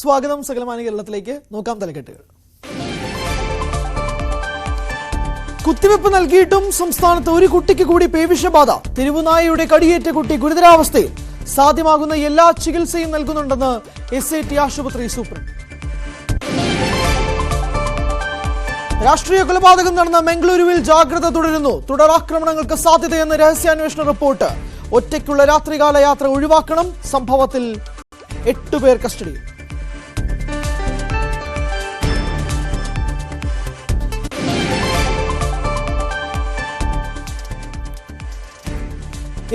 സ്വാഗതം സകലമാന കേരളത്തിലേക്ക്. നോക്കാം തലക്കെട്ടുകൾ. കുത്തിവെപ്പ് നൽകിയിട്ടും സംസ്ഥാനത്ത് ഒരു കുട്ടിക്ക് കൂടി പേവിഷബാധ. തെരുവുനായയുടെ കടിയേറ്റ കുട്ടി ഗുരുതരാവസ്ഥയിൽ സാധ്യമാകുന്ന എല്ലാ ചികിത്സയും നൽകുന്നുണ്ടെന്ന് എസ് ടി ആശുപത്രി സൂപ്രണ്ട്. രാഷ്ട്രീയ കൊലപാതകം നടന്ന മംഗളൂരുവിൽ ജാഗ്രത തുടരുന്നു. തുടരാക്രമണങ്ങൾക്ക് സാധ്യതയെന്ന് രഹസ്യാന്വേഷണ റിപ്പോർട്ട്. ഒറ്റയ്ക്കുള്ള രാത്രികാല യാത്ര ഒഴിവാക്കണം. സംഭവത്തിൽ എട്ടുപേർ കസ്റ്റഡിയിൽ.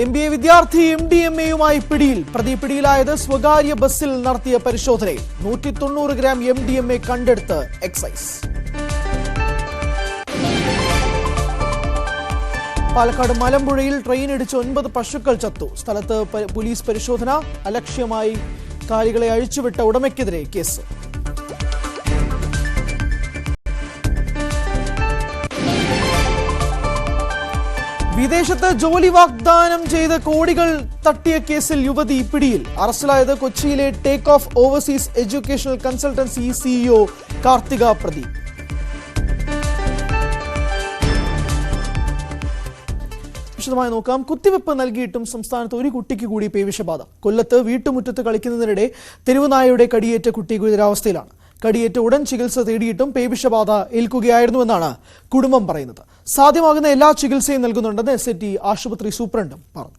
എം ബി എ വിദ്യാർത്ഥി എം ഡി എം എയുമായി പിടിയിൽ. പ്രതി പിടിയിലായത് സ്വകാര്യ ബസ്സിൽ നടത്തിയ പരിശോധനയിൽ നൂറ്റി തൊണ്ണൂറ് gram M D M A കണ്ടെടുത്ത് excise. Palakkad മലമ്പുഴയിൽ ട്രെയിൻ ഇടിച്ച് ഒൻപത് പശുക്കൾ ചത്തു. സ്ഥലത്ത് പോലീസ് പരിശോധന അലക്ഷ്യമായി കാലികളെ അഴിച്ചുവിട്ട ഉടമയ്ക്കെതിരെ കേസ്. വിദേശത്ത് ജോലി വാഗ്ദാനം ചെയ്ത് കോടികൾ തട്ടിയ കേസിൽ യുവതി പിടിയിൽ. അറസ്റ്റിലായത് കൊച്ചിയിലെ take off overseas educational consultancy CEO Karthika Pradeep. വിശദമായി നോക്കാം. കുത്തിവെപ്പ് നൽകിയിട്ടും സംസ്ഥാനത്ത് ഒരു കുട്ടിക്ക് കൂടി പേവിഷബാധ. കൊല്ലത്ത് വീട്ടുമുറ്റത്ത് കളിക്കുന്നതിനിടെ തെരുവുനായയുടെ കടിയേറ്റ കുട്ടി ഗുരുതരാവസ്ഥയിലാണ്. കടിയേറ്റ ഉടൻ ചികിത്സ തേടിയിട്ടും പേവിഷബാധ ഏൽക്കുകയായിരുന്നുവെന്നാണ് കുടുംബം പറയുന്നത്. സാധ്യമാകുന്ന എല്ലാ ചികിത്സയും നൽകുന്നുണ്ടെന്ന് എസ് ആശുപത്രി സൂപ്രണ്ടും പറഞ്ഞു.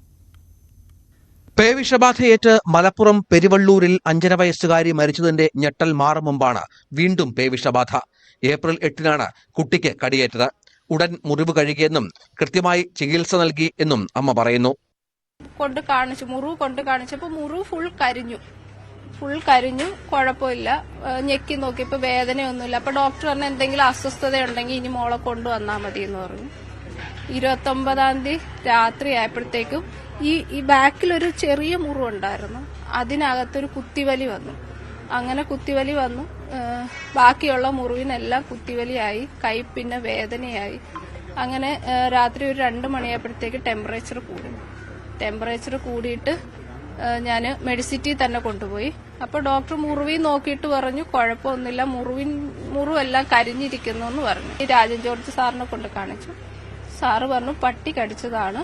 പേവിഷബാധയേറ്റ് മലപ്പുറം പെരുവള്ളൂരിൽ അഞ്ചര വയസ്സുകാരി മരിച്ചതിന്റെ ഞെട്ടൽ മാറും മുമ്പാണ് വീണ്ടും പേവിഷബാധ. ഏപ്രിൽ എട്ടിനാണ് കുട്ടിക്ക് കടിയേറ്റത്. ഉടൻ മുറിവ് കഴുകിയെന്നും കൃത്യമായി ചികിത്സ നൽകി എന്നും അമ്മ പറയുന്നു. കൊണ്ട് കാണിച്ചു മുറിവ് കൊണ്ട് കാണിച്ചപ്പോൾ മുറിവ് ഫുൾ കരിഞ്ഞു. ഫുൾ കരിഞ്ഞു കുഴപ്പമില്ല. ഞെക്കി നോക്കിയപ്പോൾ വേദനയൊന്നുമില്ല. അപ്പൊ ഡോക്ടർ പറഞ്ഞ എന്തെങ്കിലും അസ്വസ്ഥത ഉണ്ടെങ്കിൽ ഇനി മോളെ കൊണ്ടുവന്നാൽ മതി എന്ന് പറഞ്ഞു. ഇരുപത്തൊമ്പതാം തീയതി രാത്രി ആയപ്പോഴത്തേക്കും ഈ ഈ ബാക്കിലൊരു ചെറിയ മുറിവുണ്ടായിരുന്നു. അതിനകത്തൊരു കുത്തിവലി വന്നു. അങ്ങനെ കുത്തിവലി വന്നു. ബാക്കിയുള്ള മുറിവിനെല്ലാം കുത്തിവലിയായി. കൈ പിന്നെ വേദനയായി. അങ്ങനെ രാത്രി ഒരു രണ്ട് മണിയായപ്പോഴത്തേക്ക് ടെമ്പറേച്ചർ കൂടി. ടെമ്പറേച്ചർ കൂടിയിട്ട് ഞാൻ മെഡിസിറ്റി തന്നെ കൊണ്ടുപോയി. അപ്പോൾ ഡോക്ടർ മുറിവി നോക്കിയിട്ട് പറഞ്ഞു കുഴപ്പമൊന്നുമില്ല മുറിവിൻ മുറിവെല്ലാം കരിഞ്ഞിരിക്കുന്നു എന്ന് പറഞ്ഞു. രാജൻ ജോർജ് സാറിനെ കൊണ്ട് കാണിച്ചു. സാറ് പറഞ്ഞു പട്ടി കടിച്ചതാണ്.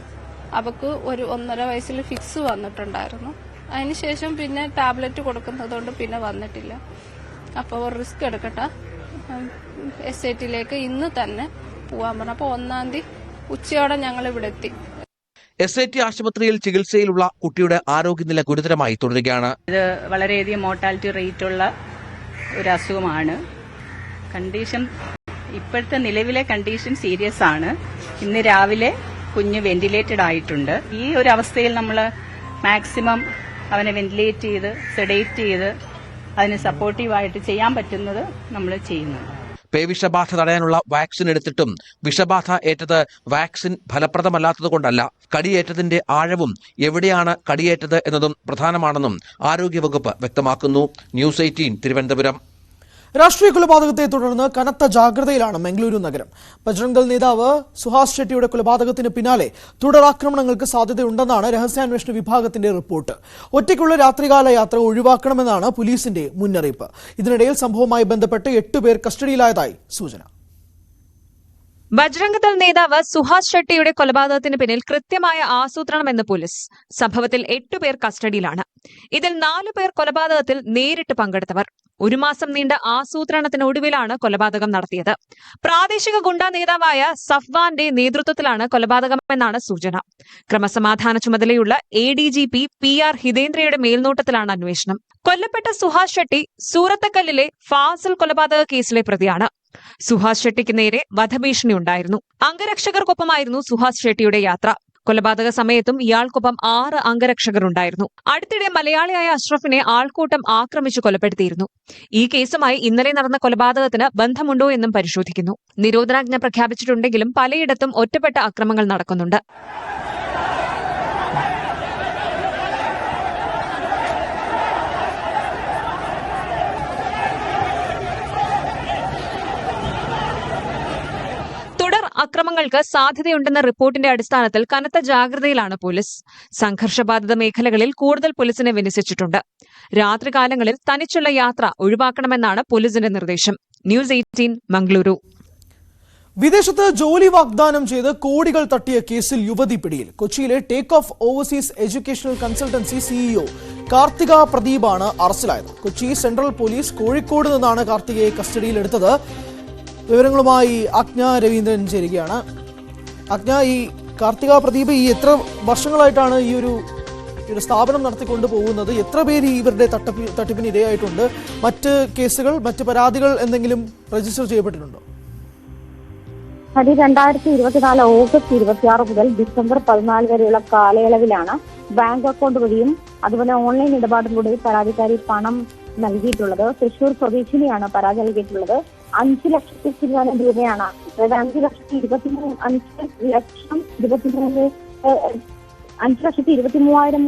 അവക്ക് ഒരു ഒന്നര വയസ്സിൽ ഫിക്സ് വന്നിട്ടുണ്ടായിരുന്നു. അതിനുശേഷം പിന്നെ ടാബ്ലറ്റ് കൊടുക്കുന്നത് കൊണ്ട് പിന്നെ വന്നിട്ടില്ല. അപ്പോൾ റിസ്ക് എടുക്കട്ടെ. എസ് ഐ ടിയിലേക്ക് ഇന്ന് തന്നെ പോവാൻ പറഞ്ഞു. അപ്പോൾ ഒന്നാം തീയതി ഉച്ചയോടെ ഞങ്ങൾ ഇവിടെ എത്തി. എസ് ഐ ടി ആശുപത്രിയിൽ ചികിത്സയിലുള്ള കുട്ടിയുടെ ആരോഗ്യനില ഗുരുതരമായി തുടരുകയാണ്. ഇത് വളരെയധികം മോർട്ടാലിറ്റി റേറ്റ് ഉള്ള ഒരു അസുഖമാണ്. കണ്ടീഷൻ ഇപ്പോഴത്തെ നിലവിലെ കണ്ടീഷൻ സീരിയസ് ആണ്. ഇന്ന് രാവിലെ കുഞ്ഞ് വെന്റിലേറ്റഡ് ആയിട്ടുണ്ട്. ഈ ഒരു അവസ്ഥയിൽ നമ്മൾ മാക്സിമം അവനെ വെന്റിലേറ്റ് ചെയ്ത് സെഡേറ്റ് ചെയ്ത് അതിന് സപ്പോർട്ടീവായിട്ട് ചെയ്യാൻ പറ്റുന്നത് നമ്മൾ ചെയ്യുന്നുണ്ട്. പേവിഷബാധ തടയാനുള്ള വാക്സിൻ എടുത്തിട്ടും വിഷബാധ ഏറ്റത് വാക്സിൻ ഫലപ്രദമല്ലാത്തതുകൊണ്ടല്ല കടിയേറ്റതിന്റെ ആഴവും എവിടെയാണ് കടിയേറ്റത് എന്നതും പ്രധാനമാണെന്നും ആരോഗ്യവകുപ്പ് വ്യക്തമാക്കുന്നു. News eighteen Thiruvananthapuram. രാഷ്ട്രീയ കൊലപാതകത്തെ തുടർന്ന് കനത്ത ജാഗ്രതയിലാണ് മംഗളൂരു നഗരം. ബജ്രംഗൽ നേതാവ് സുഹാസ് ഷെട്ടിയുടെ കൊലപാതകത്തിന് പിന്നാലെ തുടരാക്രമണങ്ങൾക്ക് സാധ്യതയുണ്ടെന്നാണ് രഹസ്യാന്വേഷണ വിഭാഗത്തിന്റെ റിപ്പോർട്ട്. ഒറ്റയ്ക്കുള്ള രാത്രികാല യാത്ര ഒഴിവാക്കണമെന്നാണ് പോലീസിന്റെ മുന്നറിയിപ്പ്. ഇതിനിടയിൽ സംഭവവുമായി ബന്ധപ്പെട്ട് എട്ടുപേർ കസ്റ്റഡിയിലായതായി സൂചന. ബജ്രംഗ് ദൾ നേതാവ് സുഹാസ് ഷെട്ടിയുടെ കൊലപാതകത്തിന് പിന്നിൽ കൃത്യമായ ആസൂത്രണമെന്ന് പോലീസ്. സംഭവത്തിൽ എട്ടുപേർ കസ്റ്റഡിയിലാണ്. ഇതിൽ നാലു പേർ കൊലപാതകത്തിൽ നേരിട്ട് പങ്കെടുത്തവർ. ഒരു മാസം നീണ്ട ആസൂത്രണത്തിനൊടുവിലാണ് കൊലപാതകം നടത്തിയത്. പ്രാദേശിക ഗുണ്ടാ നേതാവായ സഫ്വാന്റെ നേതൃത്വത്തിലാണ് കൊലപാതകമെന്നാണ് സൂചന. ക്രമസമാധാന ചുമതലയുള്ള A D G P P R ഹിതേന്ദ്രയുടെ മേൽനോട്ടത്തിലാണ് അന്വേഷണം. കൊല്ലപ്പെട്ട സുഹാസ് ഷെട്ടി സൂറത്തക്കല്ലിലെ ഫാസിൽ കൊലപാതക കേസിലെ പ്രതിയാണ്. സുഹാസ് ഷെട്ടിക്ക് നേരെ വധഭീഷണി ഉണ്ടായിരുന്നു. അംഗരക്ഷകർക്കൊപ്പമായിരുന്നു സുഹാസ് ഷെട്ടിയുടെ യാത്ര. കൊലപാതക സമയത്തും ഇയാൾക്കൊപ്പം ആറ് അംഗരക്ഷകരുണ്ടായിരുന്നു. അടുത്തിടെ മലയാളിയായ അഷ്റഫിനെ ആൾക്കൂട്ടം ആക്രമിച്ചു കൊലപ്പെടുത്തിയിരുന്നു. ഈ കേസുമായി ഇന്നലെ നടന്ന കൊലപാതകത്തിന് ബന്ധമുണ്ടോ എന്നും പരിശോധിക്കുന്നു. നിരോധനാജ്ഞ പ്രഖ്യാപിച്ചിട്ടുണ്ടെങ്കിലും പലയിടത്തും ഒറ്റപ്പെട്ട അക്രമങ്ങൾ നടക്കുന്നുണ്ട്. അക്രമങ്ങൾക്ക് സാധ്യതയുണ്ടെന്ന റിപ്പോർട്ടിന്റെ അടിസ്ഥാനത്തിൽ കനത്ത ജാഗ്രതയിലാണ് പോലീസ്. സംഘർഷബാധിത മേഖലകളിൽ കൂടുതൽ പോലീസിനെ വിന്യസിച്ചിട്ടുണ്ട്. രാത്രികാലങ്ങളിൽ തനിച്ചുള്ള യാത്ര ഒഴിവാക്കണമെന്നാണ് പോലീസിന്റെ നിർദ്ദേശം. News eighteen Mangaluru. വിദേശത്ത് ജോലി വാഗ്ദാനം ചെയ്ത് കോടികൾ തട്ടിയ കേസിൽ യുവതി പിടിയിൽ. കൊച്ചിയിലെ take off overseas educational consultancy CEO Karthika പ്രദീപാണ് അറസ്റ്റിലായത്. കൊച്ചി സെൻട്രൽ പോലീസ് കോഴിക്കോട് നിന്നാണ് കാർത്തികയെ കസ്റ്റഡിയിലെടുത്തത്. വിവരങ്ങളുമായി അജ്ഞ രവീന്ദ്രൻ ചേരുകയാണ്. അജ്ഞ ഈ കാർത്തിക പ്രദീപ് ഈ എത്ര വർഷങ്ങളായിട്ടാണ് ഈ ഒരു ഒരു സ്ഥാപനം നടത്തിക്കൊണ്ട് പോകുന്നത്? എത്ര പേര് ഇവരുടെ തട്ടിപ്പ് തട്ടിപ്പിന് ഇരയായിട്ടുണ്ട്? മറ്റ് കേസുകൾ മറ്റ് പരാതികൾ എന്തെങ്കിലും രജിസ്റ്റർ ചെയ്യപ്പെട്ടിട്ടുണ്ടോ? അത് രണ്ടായിരത്തി ഇരുപത്തിനാല് ഓഗസ്റ്റ് ഇരുപത്തിയാറ് മുതൽ ഡിസംബർ പതിനാല് വരെയുള്ള കാലയളവിലാണ് ബാങ്ക് അക്കൗണ്ട് വഴിയും അതുപോലെ ഓൺലൈൻ ഇടപാടിലൂടെയും പരാതിക്കാരി പണം നൽകിയിട്ടുള്ളത്. തൃശൂർ സ്വദേശിനിയാണ് പരാതി നൽകിയിട്ടുള്ളത്. അഞ്ച് ലക്ഷത്തി ചില്ലാനം രൂപയാണ്. അതായത് അഞ്ച് ലക്ഷത്തി ഇരുപത്തിമൂന്ന് അഞ്ച് ലക്ഷം ഇരുപത്തിമൂന്ന് അഞ്ച് ലക്ഷത്തി ഇരുപത്തി മൂവായിരം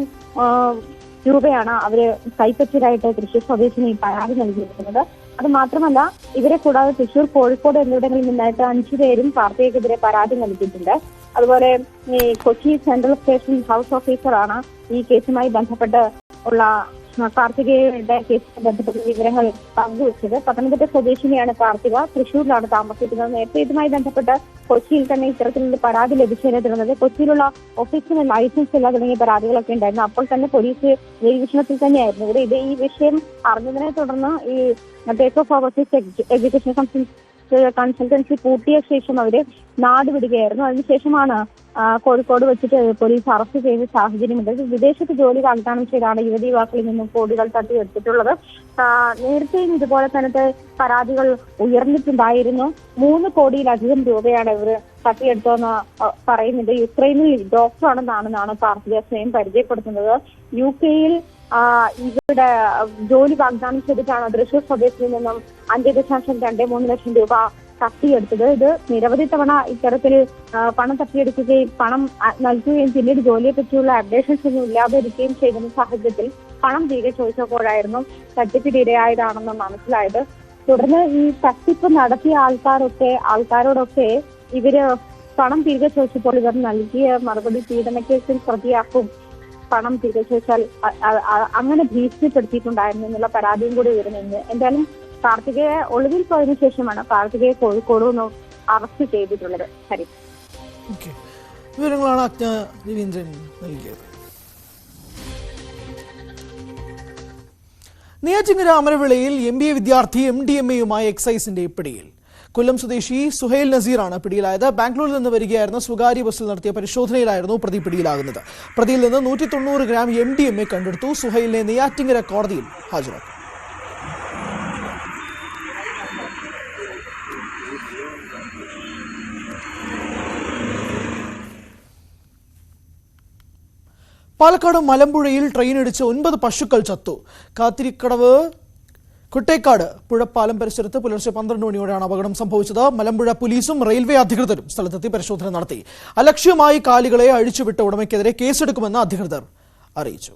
രൂപയാണ് അവർ കൈപ്പറ്റിയതായിട്ട് തൃശൂർ സ്വദേശിനി പരാതി നൽകിയിരിക്കുന്നത്. അത് മാത്രമല്ല ഇവരെ കൂടാതെ തൃശൂർ കോഴിക്കോട് എന്നിവിടങ്ങളിൽ നിന്നായിട്ട് അഞ്ചു പേരും പാർട്ടിക്കെതിരെ പരാതി നൽകിയിട്ടുണ്ട്. അതുപോലെ ഈ കൊച്ചി സെൻട്രൽ സ്റ്റേഷൻ ഹൗസ് ഓഫീസറാണ് ഈ കേസുമായി ബന്ധപ്പെട്ട് ഉള്ള കാർത്തികയുടെ കേസുമായി ബന്ധപ്പെട്ട വിവരങ്ങൾ പങ്കുവച്ചത്. പത്തനംതിട്ട സ്വദേശിനിയാണ് കാർത്തിക. തൃശൂരിലാണ് താമസിക്കുന്നത്. നേരത്തെ ഇതുമായി ബന്ധപ്പെട്ട് കൊച്ചിയിൽ തന്നെ ഇത്തരത്തിലുള്ള പരാതി ലഭിച്ചതിനെ തുടർന്നത് കൊച്ചിയിലുള്ള ഓഫീസിന് ലൈസൻസ് ഇല്ല തുടങ്ങിയ പരാതികളൊക്കെ ഉണ്ടായിരുന്നു. അപ്പോൾ തന്നെ പോലീസ് നിരീക്ഷണത്തിൽ തന്നെയായിരുന്നു. ഇവിടെ ഇത് ഈ വിഷയം അറിഞ്ഞതിനെ തുടർന്ന് ഈ take off overseas education consultancy പൂട്ടിയ ശേഷം അവർ നാട് വിടുകയായിരുന്നു. അതിനുശേഷമാണ് കോഴിക്കോട് വെച്ചിട്ട് പോലീസ് അറസ്റ്റ് ചെയ്ത സാഹചര്യമുണ്ട് വിദേശത്ത് ജോലി വാഗ്ദാനം ചെയ്താണ് യുവതി യുവാക്കളിൽ നിന്നും കോടികൾ തട്ടിയെടുത്തിട്ടുള്ളത് നേരത്തെയും ഇതുപോലെ തന്നെ പരാതികൾ ഉയർന്നിട്ടുണ്ടായിരുന്നു. മൂന്ന് കോടിയിലധികം രൂപയാണ് ഇവർ തട്ടിയെടുത്തതെന്ന് പറയുന്നുണ്ട്. യുക്രൈനിൽ ഡോക്ടറാണെന്നാണെന്നാണ് കാർത്തിക സ്വയം പരിചയപ്പെടുത്തുന്നത്. യു കെയിൽ ഇവരുടെ ജോലി വാഗ്ദാനം ചെയ്തിട്ടാണ് തൃശൂർ സ്വദേശിയിൽ നിന്നും അഞ്ച് ദശാംശം രണ്ട് മൂന്ന് ലക്ഷം രൂപ തട്ടിയെടുത്തത്. ഇത് നിരവധി തവണ ഇത്തരത്തിൽ പണം തട്ടിയെടുക്കുകയും പണം നൽകുകയും പിന്നീട് ജോലിയെ പറ്റിയുള്ള അപ്ഡേഷൻസ് ഒന്നും ഇല്ലാതെ ഇരിക്കുകയും സാഹചര്യത്തിൽ പണം തിരികെ ചോദിച്ചപ്പോഴായിരുന്നു തട്ടിപ്പിന് ഇരയായതാണെന്ന് മനസ്സിലായത്. തുടർന്ന് ഈ തട്ടിപ്പ് നടത്തിയ ആൾക്കാരൊക്കെ ആൾക്കാരോടൊക്കെ ഇവർ പണം തിരികെ ചോദിച്ചപ്പോൾ ഇവർ നൽകിയ മറുപടി പീഡനക്കേസിൽ പ്രതിയാക്കും. പണം തിരികെ ചോദിച്ചാൽ അങ്ങനെ ഭീഷണിപ്പെടുത്തിയിട്ടുണ്ടായിരുന്നു എന്നുള്ള പരാതിയും കൂടി വരുന്നുണ്ട് എന്തായാലും കാർത്തികയെ ഒളിവിൽ പോയതിനു ശേഷമാണ് കാർത്തികയെ കോഴിക്കോട് നിന്ന് അറസ്റ്റ് ചെയ്തിട്ടുള്ളത്. ഹരി. വിവരങ്ങളാണ് അജ്ഞ രവീന്ദ്രൻ നൽകിയത്. നെയ്യാറ്റിങ്ങര അമരവിളയിൽ എം ബി എ വിദ്യാർത്ഥി എം ഡി എം എയുമായി എക്സൈസിന്റെ പിടിയിൽ. കൊല്ലം സ്വദേശി സുഹൈൽ നസീറാണ് പിടിയിലായത്. ബാംഗ്ലൂരിൽ നിന്ന് വരികയായിരുന്ന സ്വകാര്യ ബസ്സിൽ നടത്തിയ പരിശോധനയിലായിരുന്നു പ്രതി പിടിയിലാകുന്നത്. പ്രതിയിൽ നിന്ന് നൂറ്റി തൊണ്ണൂറ് gram M D M A കണ്ടെടുത്തു. സുഹൈലിനെ നെയ്യാറ്റിങ്ങര കോടതിയിൽ ഹാജരാക്കി. പാലക്കാട് മലമ്പുഴയിൽ ട്രെയിനിടിച്ച് ഒൻപത് പശുക്കൾ ചത്തു. കാത്തിരിക്കടവ് കുട്ടേക്കാട് പുഴപ്പാലം പരിസരത്ത് പുലർച്ചെ പന്ത്രണ്ട് മണിയോടെയാണ് അപകടം സംഭവിച്ചത്. മലമ്പുഴ പോലീസും റെയിൽവേ അധികൃതരും സ്ഥലത്തെത്തി പരിശോധന നടത്തി. അലക്ഷ്യമായി കാലികളെ അഴിച്ചുവിട്ട ഉടമയ്ക്കെതിരെ കേസെടുക്കുമെന്ന് അധികൃതർ അറിയിച്ചു.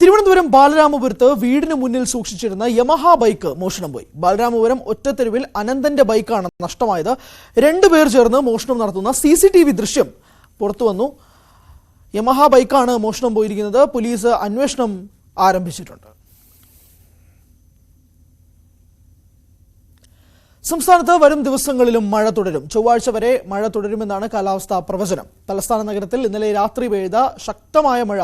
തിരുവനന്തപുരം ബാലരാമപുരത്ത് വീടിന് മുന്നിൽ സൂക്ഷിച്ചിരുന്ന യമഹ ബൈക്ക് മോഷണം പോയി. ബാലരാമപുരം ഒറ്റത്തെരുവിൽ അനന്തന്റെ ബൈക്കാണ് നഷ്ടമായത്. രണ്ടുപേർ ചേർന്ന് മോഷണം നടത്തുന്ന സി സി ടി വി ദൃശ്യം പുറത്തു വന്നു. യമഹ ബൈക്കാണ് മോഷണം പോയിരിക്കുന്നത്. പോലീസ് അന്വേഷണം ആരംഭിച്ചിട്ടുണ്ട്. സംസ്ഥാനത്ത് വരും ദിവസങ്ങളിലും മഴ തുടരും. ചൊവ്വാഴ്ച വരെ മഴ തുടരുമെന്നാണ് കാലാവസ്ഥാ പ്രവചനം. തലസ്ഥാന നഗരത്തിൽ ഇന്നലെ രാത്രി പെയ്ത ശക്തമായ മഴ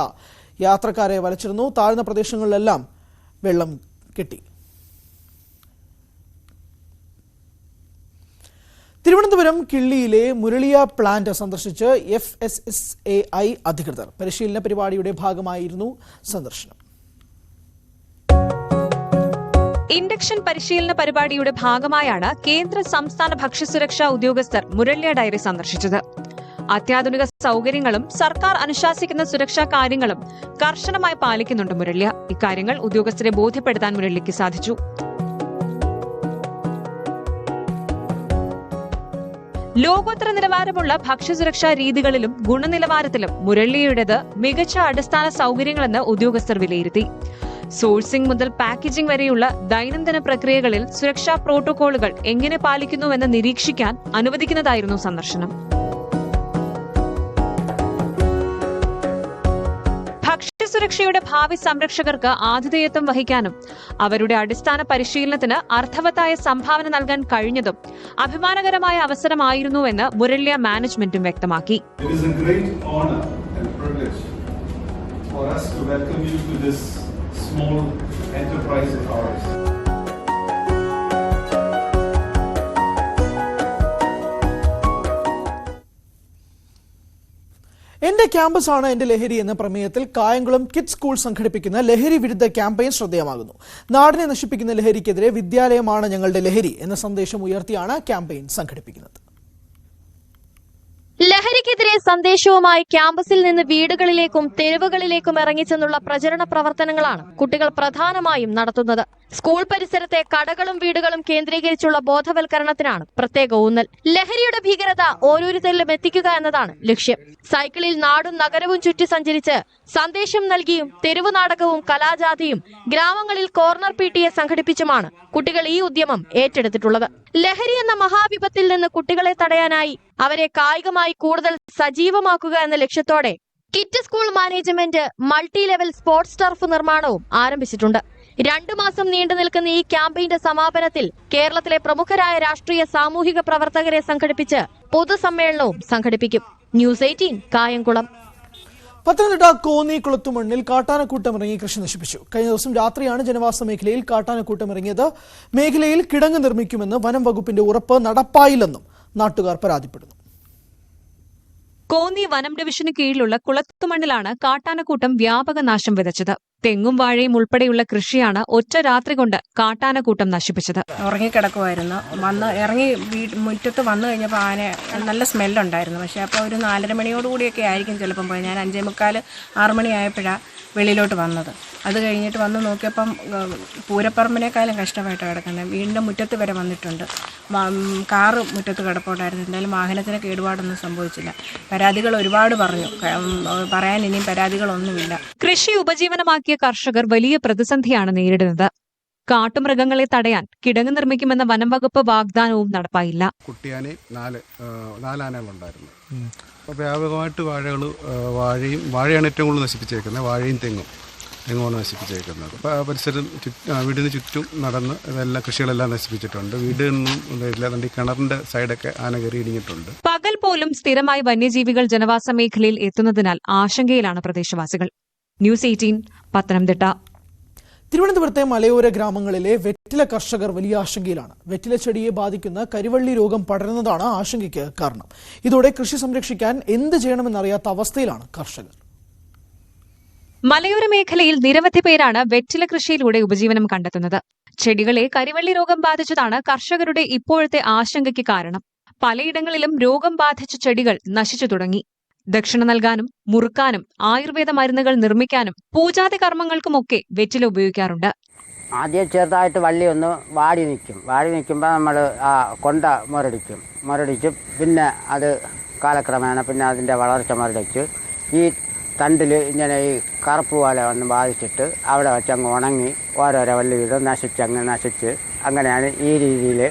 യാത്രക്കാരെ വലച്ചിരുന്നു. താഴ്ന്ന പ്രദേശങ്ങളിലെല്ലാം വെള്ളം കിട്ടി. തിരുവനന്തപുരം കിള്ളിയിലെ മുരളിയ പ്ലാന്റ് സന്ദർശിച്ച് F S S A I അധികൃതർ പരിശീലന പരിപാടിയുടെ ഭാഗമായിരുന്നു സന്ദർശനം. ഇൻഡക്ഷൻ പരിശീലന പരിപാടിയുടെ ഭാഗമായാണ് കേന്ദ്ര സംസ്ഥാന ഭക്ഷ്യസുരക്ഷാ ഉദ്യോഗസ്ഥർ മുരളിയ ഡയറി സന്ദർശിച്ചത്. അത്യാധുനിക സൗകര്യങ്ങളും സർക്കാർ അനുശാസിക്കുന്ന സുരക്ഷാ കാര്യങ്ങളും കർശനമായി പാലിക്കുന്നുണ്ട് മുരളിയ. ഇക്കാര്യങ്ങൾ ഉദ്യോഗസ്ഥരെ ബോധ്യപ്പെടുത്താൻ മുരളിക്ക് സാധിച്ചു. ലോകോത്തര നിലവാരമുള്ള ഭക്ഷ്യസുരക്ഷാ രീതികളിലും ഗുണനിലവാരത്തിലും മുരളിയുടേത് മികച്ച അടിസ്ഥാന സൗകര്യങ്ങളെന്ന് ഉദ്യോഗസ്ഥർ വിലയിരുത്തി. സോഴ്സിംഗ് മുതൽ പാക്കേജിംഗ് വരെയുള്ള ദൈനംദിന പ്രക്രിയകളിൽ സുരക്ഷാ പ്രോട്ടോകോളുകൾ എങ്ങനെ പാലിക്കുന്നുവെന്ന് നിരീക്ഷിക്കാൻ അനുവദിക്കുന്നതായിരുന്നു സന്ദർശനം. ഭക്ഷ്യസുരക്ഷയുടെ ഭാവി സംരക്ഷകർക്ക് ആതിഥേയത്വം വഹിക്കാനും അവരുടെ അടിസ്ഥാന പരിശീലനത്തിന് അർത്ഥവത്തായ സംഭാവന നൽകാൻ കഴിഞ്ഞതും അഭിമാനകരമായ അവസരമായിരുന്നുവെന്ന് മുരള്യ മാനേജ്മെന്റും വ്യക്തമാക്കി for us to welcome you to this small enterprise of ours. എന്റെ ക്യാമ്പസ് ആണ് എന്റെ ലഹരി എന്ന പ്രമേയത്തിൽ കായംകുളം കിഡ്സ് സ്കൂൾ സംഘടിപ്പിക്കുന്ന ലഹരി വിരുദ്ധ ക്യാമ്പയിൻ ശ്രദ്ധേയമാകുന്നു. നാടിനെ നശിപ്പിക്കുന്ന ലഹരിക്കെതിരെ വിദ്യാലയമാണ് ഞങ്ങളുടെ ലഹരി എന്ന സന്ദേശം ഉയർത്തിയാണ് ക്യാമ്പയിൻ സംഘടിപ്പിക്കുന്നത്. ലഹരിക്കെതിരെ സന്ദേശവുമായി ക്യാമ്പസിൽ നിന്ന് വീടുകളിലേക്കും തെരുവുകളിലേക്കും ഇറങ്ങിച്ചെന്നുള്ള പ്രചരണ പ്രവർത്തനങ്ങളാണ് കുട്ടികൾ പ്രധാനമായും നടത്തുന്നത്. സ്കൂൾ പരിസരത്തെ കടകളും വീടുകളും കേന്ദ്രീകരിച്ചുള്ള ബോധവൽക്കരണത്തിനാണ് പ്രത്യേക ഊന്നൽ. ലഹരിയുടെ ഭീകരത ഓരോരുത്തരിലും എത്തിക്കുക എന്നതാണ് ലക്ഷ്യം. സൈക്കിളിൽ നാടും നഗരവും ചുറ്റി സഞ്ചരിച്ച് സന്ദേശം നൽകിയും തെരുവു നാടകവും കലാജാതിയും ഗ്രാമങ്ങളിൽ കോർണർ പി ടി എ സംഘടിപ്പിച്ചുമാണ് കുട്ടികൾ ഈ ഉദ്യമം ഏറ്റെടുത്തിട്ടുള്ളത്. ലഹരി എന്ന മഹാവിപത്തിൽ നിന്ന് കുട്ടികളെ തടയാനായി അവരെ കായികമായി കൂടുതൽ സജീവമാക്കുക എന്ന ലക്ഷ്യത്തോടെ kit school management multi level sports turf നിർമ്മാണവും ആരംഭിച്ചിട്ടുണ്ട്. രണ്ടു മാസം നീണ്ടു നിൽക്കുന്ന ഈ ക്യാമ്പയിന്റെ സമാപനത്തിൽ കേരളത്തിലെ പ്രമുഖരായ രാഷ്ട്രീയ സാമൂഹിക പ്രവർത്തകരെ സംഘടിപ്പിച്ച് പൊതുസമ്മേളനവും സംഘടിപ്പിക്കും. News eighteen Kayamkulam. Pathanamthitta Konni കുളത്തുമണ്ണിൽ കാട്ടാനക്കൂട്ടം ഇറങ്ങി കൃഷി നശിപ്പിച്ചു. കഴിഞ്ഞ ദിവസം രാത്രിയാണ് ജനവാസ മേഖലയിൽ കാട്ടാനക്കൂട്ടം ഇറങ്ങിയത്. മേഖലയിൽ കിടങ്ങ് നിർമ്മിക്കുമെന്ന് വനം വകുപ്പിന്റെ ഉറപ്പ് നടപ്പായില്ലെന്നും നാട്ടുകാർ പരാതിപ്പെടുന്നു. കോന്നി വനം ഡിവിഷന് കീഴിലുള്ള കുളത്തുമണ്ണിലാണ് കാട്ടാനക്കൂട്ടം വ്യാപക നാശം വിതച്ചത്. തെങ്ങും വാഴയും ഉൾപ്പെടെയുള്ള കൃഷിയാണ് ഒറ്റ രാത്രി കൊണ്ട് കാട്ടാനക്കൂട്ടം നശിപ്പിച്ചത്. ഉറങ്ങിക്കിടക്കുമായിരുന്നു വന്ന് ഇറങ്ങി മുറ്റത്ത് വന്നു കഴിഞ്ഞപ്പോൾ ആന നല്ല സ്മെല്ലുണ്ടായിരുന്നു. പക്ഷേ അപ്പോൾ ഒരു നാലര മണിയോടുകൂടിയൊക്കെ ആയിരിക്കും ചിലപ്പം പോയി ഞാൻ അഞ്ചേ മുക്കാൽ ആറുമണിയായപ്പോഴാണ് വെളിയിലോട്ട് വന്നത്. അത് കഴിഞ്ഞിട്ട് വന്ന് നോക്കിയപ്പം പൂരപ്പറമ്പിനേക്കാളും കഷ്ടമായിട്ട് കിടക്കുന്നത് വീടിന്റെ മുറ്റത്ത് വരെ വന്നിട്ടുണ്ട്. കാറ് മുറ്റത്ത് കിടപ്പുണ്ടായിരുന്നു. എന്തായാലും വാഹനത്തിന് കേടുപാടൊന്നും സംഭവിച്ചില്ല. പരാതികൾ ഒരുപാട് പറഞ്ഞു. പറയാൻ ഇനിയും പരാതികളൊന്നുമില്ല. കൃഷി ഉപജീവനമാക്കിയ കർഷകർ വലിയ പ്രതിസന്ധിയാണ് നേരിടുന്നത്. കാട്ടുമൃഗങ്ങളെ തടയാൻ കിടങ്ങ് നിർമ്മിക്കുമെന്ന വനം വകുപ്പ് വാഗ്ദാനവും നടപ്പായില്ല. കുട്ടിയാനെ നാല് നാലാനകളുണ്ടായിരുന്നു. നാല് അപ്പോൾ വ്യാപകമായിട്ട് വാഴകൾ വാഴയും വാഴയാണ് ഏറ്റവും കൂടുതൽ നശിപ്പിച്ചേക്കുന്നത്. വാഴയും തെങ്ങും തെങ്ങുമാണ് നശിപ്പിച്ചേക്കുന്നത്. അപ്പോൾ ആ പരിസരം വീടിന് ചുറ്റും നടന്ന് ഇതെല്ലാം കൃഷികളെല്ലാം നശിപ്പിച്ചിട്ടുണ്ട്. വീടിനൊന്നും ഇല്ലാതെ കിണറിന്റെ സൈഡൊക്കെ ആന കയറി ഇടിഞ്ഞിട്ടുണ്ട്. പകൽ പോലും സ്ഥിരമായി വന്യജീവികൾ ജനവാസ മേഖലയിൽ എത്തുന്നതിനാൽ ആശങ്കയിലാണ് പ്രദേശവാസികൾ. News eighteen Pathanamthitta. തിരുവനന്തപുരത്തെ മലയോര ഗ്രാമങ്ങളിലെ വെറ്റില കർഷകർ വലിയ ആശങ്കയിലാണ്. വെറ്റില ചെടിയെ ബാധിക്കുന്ന കരിവള്ളി രോഗം പടരുന്നതാണ് ആശങ്കയ്ക്ക് കാരണം. ഇതോടെ കൃഷി സംരക്ഷിക്കാൻ എന്ത് ചെയ്യണമെന്നറിയാത്ത അവസ്ഥയിലാണ് കർഷകർ. മലയോര മേഖലയിൽ നിരവധി പേരാണ് വെറ്റില കൃഷിയിലൂടെ ഉപജീവനം കണ്ടെത്തുന്നത്. ചെടികളെ കരിവള്ളി രോഗം ബാധിച്ചതാണ് കർഷകരുടെ ഇപ്പോഴത്തെ ആശങ്കയ്ക്ക് കാരണം. പലയിടങ്ങളിലും രോഗം ബാധിച്ച ചെടികൾ നശിച്ചു തുടങ്ങി. ദക്ഷിണ നൽകാനും മുറുക്കാനും ആയുർവേദ മരുന്നുകൾ നിർമ്മിക്കാനും പൂജാതി കർമ്മങ്ങൾക്കുമൊക്കെ വെറ്റില ഉപയോഗിക്കാറുണ്ട്. ആദ്യം ചെറുതായിട്ട് വള്ളി ഒന്ന് വാടി നിൽക്കും. വാടി നിൽക്കുമ്പോൾ നമ്മൾ ആ കൊണ്ട മുരടിക്കും. മുരടിച്ച് പിന്നെ അത് കാലക്രമേണ പിന്നെ അതിന്റെ വളർച്ച മുരടിച്ച് ഈ തണ്ടിൽ ഇങ്ങനെ ഈ കറുപ്പ് പോലെ വന്ന് ബാധിച്ചിട്ട് അവിടെ വെച്ച് അങ്ങ് ഉണങ്ങി ഓരോരോ വള്ളി വീതം നശിച്ചങ്ങ് നശിച്ച് അങ്ങനെയാണ് ഈ രീതിയിൽ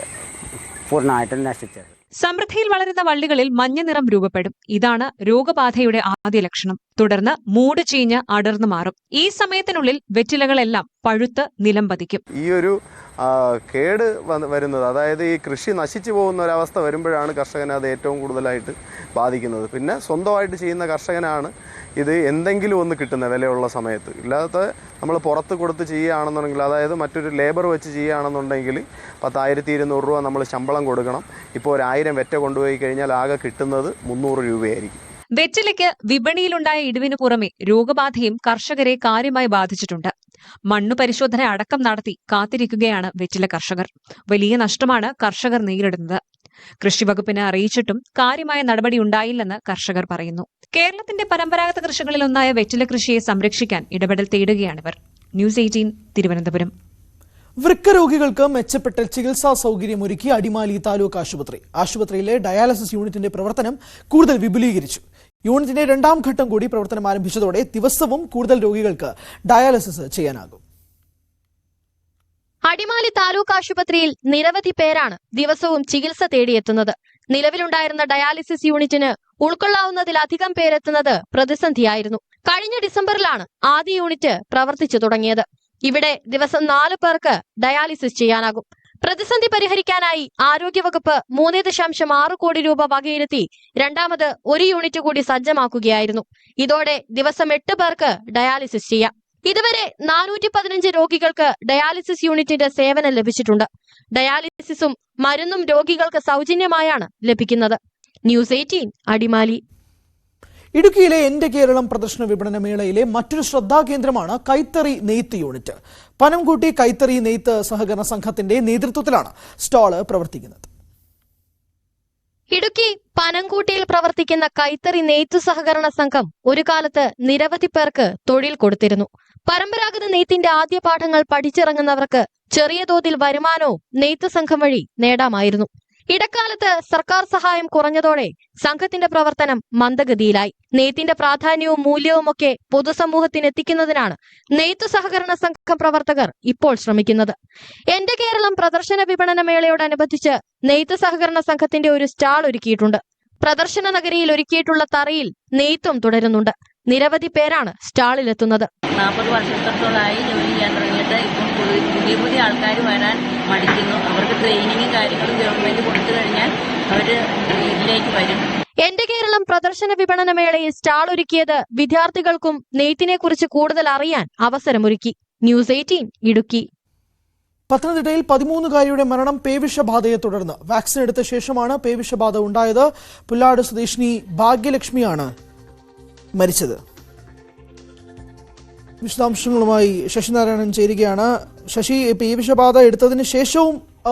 പൂർണമായിട്ടും നശിച്ചത്. സമൃദ്ധിയിൽ വളരുന്ന വള്ളികളിൽ മഞ്ഞ നിറം രൂപപ്പെടും. ഇതാണ് രോഗബാധയുടെ ആദ്യ ലക്ഷണം. തുടർന്ന് മൂട് ചീഞ്ഞ് അടർന്നു മാറും. ഈ സമയത്തിനുള്ളിൽ വെറ്റിലകളെല്ലാം പഴുത്ത് നിലം പതിക്കും. ഈ ഒരു കേട് വരുന്നത്. അതായത് ഈ കൃഷി നശിച്ചു പോകുന്ന ഒരവസ്ഥ വരുമ്പോഴാണ് കർഷകനെ അത് ഏറ്റവും കൂടുതലായിട്ട് ബാധിക്കുന്നത്. പിന്നെ സ്വന്തമായിട്ട് ചെയ്യുന്ന കർഷകനാണ് ഇത് എന്തെങ്കിലും ഒന്ന് കിട്ടുന്ന വിലയുള്ള സമയത്ത്. ഇല്ലാത്ത നമ്മൾ പുറത്ത് കൊടുത്ത് ചെയ്യുകയാണെന്നുണ്ടെങ്കിൽ അതായത് മറ്റൊരു ലേബർ വെച്ച് ചെയ്യുകയാണെന്നുണ്ടെങ്കിൽ പത്തായിരത്തി ഇരുന്നൂറ് രൂപ നമ്മൾ ശമ്പളം കൊടുക്കണം. ഇപ്പോൾ ഒരു ആയിരം വെറ്റ കൊണ്ടുപോയി കഴിഞ്ഞാൽ ആകെ കിട്ടുന്നത് മുന്നൂറ് രൂപയായിരിക്കും. വെറ്റിലയ്ക്ക് വിപണിയിലുണ്ടായ ഇടിവിന് പുറമെ രോഗബാധയും കർഷകരെ കാര്യമായി ബാധിച്ചിട്ടുണ്ട്. മണ്ണു പരിശോധന അടക്കം നടത്തി കാത്തിരിക്കുകയാണ് വെറ്റില കർഷകർ. വലിയ നഷ്ടമാണ് കർഷകർ നേരിടുന്നത്. കൃഷിവകുപ്പിനെ അറിയിച്ചിട്ടും കാര്യമായ നടപടി ഉണ്ടായില്ലെന്ന് കർഷകർ പറയുന്നു. കേരളത്തിന്റെ പരമ്പരാഗത കൃഷികളിലൊന്നായ വെറ്റില കൃഷിയെ സംരക്ഷിക്കാൻ ഇടപെടൽ തേടുകയാണിവർ ന്യൂസ് എയ്റ്റീൻ തിരുവനന്തപുരം. വൃക്ക രോഗികൾക്ക് മെച്ചപ്പെട്ട ചികിത്സാ സൗകര്യം ഒരുക്കി അടിമാലി താലൂക്ക് ആശുപത്രി. ആശുപത്രിയിലെ ഡയാലിസിസ് യൂണിറ്റിന്റെ പ്രവർത്തനം കൂടുതൽ വിപുലീകരിച്ചു. യൂണിറ്റിന്റെ രണ്ടാം ഘട്ടം കൂടി പ്രവർത്തനം ആരംഭിച്ചതോടെ ദിവസവും കൂടുതൽ രോഗികൾക്ക് ഡയാലിസിസ് ചെയ്യാനാകും. അടിമാലി താലൂക്ക് ആശുപത്രിയിൽ നിരവധി പേരാണ് ദിവസവും ചികിത്സ തേടിയെത്തുന്നത്. നിലവിലുണ്ടായിരുന്ന ഡയാലിസിസ് യൂണിറ്റിന് ഉൾക്കൊള്ളാവുന്നതിലധികം പേരെത്തുന്നത് പ്രതിസന്ധിയായിരുന്നു. കഴിഞ്ഞ ഡിസംബറിലാണ് ആദ്യ യൂണിറ്റ് പ്രവർത്തിച്ചു തുടങ്ങിയത്. ഇവിടെ ദിവസം നാല് പേർക്ക് ഡയാലിസിസ് ചെയ്യാനാകും. പ്രതിസന്ധി പരിഹരിക്കാനായി ആരോഗ്യവകുപ്പ് മൂന്ന് ദശാംശം ആറ് കോടി രൂപ വകയിരുത്തി രണ്ടാമത് ഒരു യൂണിറ്റ് കൂടി സജ്ജമാക്കുകയായിരുന്നു. ഇതോടെ ദിവസം എട്ട് പേർക്ക് ഡയാലിസിസ് ചെയ്യാം. ഇതുവരെ നാനൂറ്റി പതിനഞ്ച് രോഗികൾക്ക് ഡയാലിസിസ് യൂണിറ്റിന്റെ സേവനം ലഭിച്ചിട്ടുണ്ട്. ഡയാലിസിസും മരുന്നും രോഗികൾക്ക് സൗജന്യമായാണ് ലഭിക്കുന്നത്. News eighteen Adimali. ഇടുക്കിയിലെ എന്റെ കേരളം പ്രദർശന വിപണന മേളയിലെ മറ്റൊരു ശ്രദ്ധാകേന്ദ്രമാണ് കൈത്തറി നെയ്ത്ത് യൂണിറ്റ്. പനംകൂട്ടി കൈത്തറി നെയ്ത്ത് സഹകരണ സംഘത്തിന്റെ നേതൃത്വത്തിലാണ് സ്റ്റാൾ പ്രവർത്തിക്കുന്നത്. ഇടുക്കി പനംകൂട്ടിയിൽ പ്രവർത്തിക്കുന്ന കൈത്തറി നെയ്ത്തു സഹകരണ സംഘം ഒരു കാലത്ത് നിരവധി പേർക്ക് തൊഴിൽ കൊടുത്തിരുന്നു. പരമ്പരാഗത നെയ്ത്തിന്റെ ആദ്യ പാഠങ്ങൾ പഠിച്ചിറങ്ങുന്നവർക്ക് ചെറിയ തോതിൽ വരുമാനവും നെയ്ത്ത് സംഘം വഴി നേടാമായിരുന്നു. ഇടക്കാലത്ത് സർക്കാർ സഹായം കുറഞ്ഞതോടെ സംഘത്തിന്റെ പ്രവർത്തനം മന്ദഗതിയിലായി. നെയ്ത്തിന്റെ പ്രാധാന്യവും മൂല്യവും ഒക്കെ പൊതുസമൂഹത്തിന് എത്തിക്കുന്നതിനാണ് നെയ്ത്തു സഹകരണ സംഘം പ്രവർത്തകർ ഇപ്പോൾ ശ്രമിക്കുന്നത്. എന്റെ കേരളം പ്രദർശന വിപണന മേളയോടനുബന്ധിച്ച് നെയ്ത്ത് സഹകരണ സംഘത്തിന്റെ ഒരു സ്റ്റാൾ ഒരുക്കിയിട്ടുണ്ട്. പ്രദർശന നഗരിയിൽ ഒരുക്കിയിട്ടുള്ള തറയിൽ നെയ്ത്തും തുടരുന്നുണ്ട്. നിരവധി പേരാണ് സ്റ്റാളിലെത്തുന്നത്. നാൽപ്പത് വർഷത്തോളമായി ജോലി ചെയ്യാൻ തുടങ്ങിയിട്ട് ഇപ്പം പുതിയ പുതിയ ആൾക്കാർ വരാൻ മടിക്കുന്നു. അവർക്ക് ട്രെയിനിങ്ങും കാര്യങ്ങളും ഗവൺമെന്റ് കൊടുത്തു കഴിഞ്ഞാൽ അവർ ഇതിലേക്ക് വരും. എന്റെ കേരളം പ്രദർശന വിപണന മേളയിൽ സ്റ്റാൾ ഒരുക്കിയത് വിദ്യാർത്ഥികൾക്കും നെയ്ത്തിനെ കുറിച്ച് കൂടുതൽ അറിയാൻ അവസരമൊരുക്കി. News eighteen Idukki. പത്തനംതിട്ടയിൽ പതിമൂന്നുകാരിയുടെ മരണം പേവിഷബാധയെ തുടർന്ന്. വാക്സിൻ എടുത്ത ശേഷമാണ് പേവിഷബാധ ഉണ്ടായത്. പുല്ലാട് സ്വദേശിനി ഭാഗ്യലക്ഷ്മിയാണ്. മരിച്ചത്. വിശദാംശങ്ങളുമായി ശശിനാരായണൻ ചേരുകയാണ്. ശശി പേവിഷബാധ എടുത്തതിന് ശേഷവും ആ,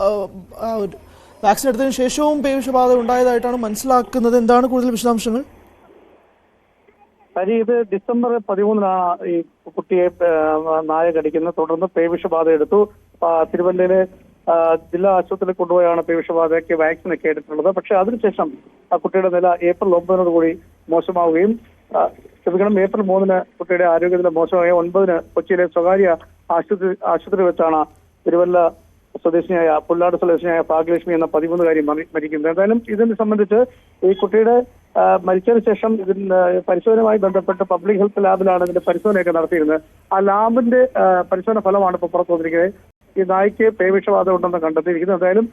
ആ, ആ, ഒരു വാക്സിൻ എടുത്തതിന് ശേഷവും പേവിഷബാധ ഉണ്ടായതായിട്ടാണ് മനസ്സിലാക്കുന്നത്. എന്താണ് കൂടുതൽ വിശദാംശങ്ങൾ? ഹരി ഇത് ഡിസംബർ പതിമൂന്നിനാണ് ഈ കുട്ടിയെ നായ കടിക്കുന്നത് തുടർന്ന് പേവിഷബാധ എടുത്തു. തിരുവല്ലയിലെ ജില്ലാ ആശുപത്രിയിൽ കൊണ്ടുപോയാണ് പേവിഷബാധയ്ക്ക് വാക്സിൻ ഒക്കെ എടുത്തിട്ടുള്ളത്. പക്ഷെ അതിനുശേഷം ആ കുട്ടിയുടെ നില ഏപ്രിൽ ഒമ്പതിനോട് കൂടി മോശമാവുകയും ക്ഷമിക്കണം ഏപ്രിൽ മൂന്നിന് കുട്ടിയുടെ ആരോഗ്യനില മോശമായ ഒൻപതിന് കൊച്ചിയിലെ സ്വകാര്യ ആശുപത്രി ആശുപത്രി വെച്ചാണ് തിരുവല്ല സ്വദേശിനിയായ പുല്ലാട് സ്വദേശിനിയായ ഭാഗ്യലക്ഷ്മി എന്ന പതിമൂന്നുകാരി മരി- മരിക്കുന്നത്. എന്തായാലും ഇതിനെ സംബന്ധിച്ച് ഈ കുട്ടിയുടെ മരിച്ചതിന് ശേഷം ഇതിന് പരിശോധനയുമായി ബന്ധപ്പെട്ട് പബ്ലിക് ഹെൽത്ത് ലാബിലാണ് ഇതിന്റെ പരിശോധനയൊക്കെ നടത്തിയിരുന്നത്. ആ ലാബിന്റെ പരിശോധന ഫലമാണ് ഇപ്പോൾ പുറത്തു വന്നിരിക്കുന്നത്. ഈ നായ്ക്ക് പേവിഷബാധ ഉണ്ടെന്ന് കണ്ടെത്തിയിരിക്കുന്നത് എന്തായാലും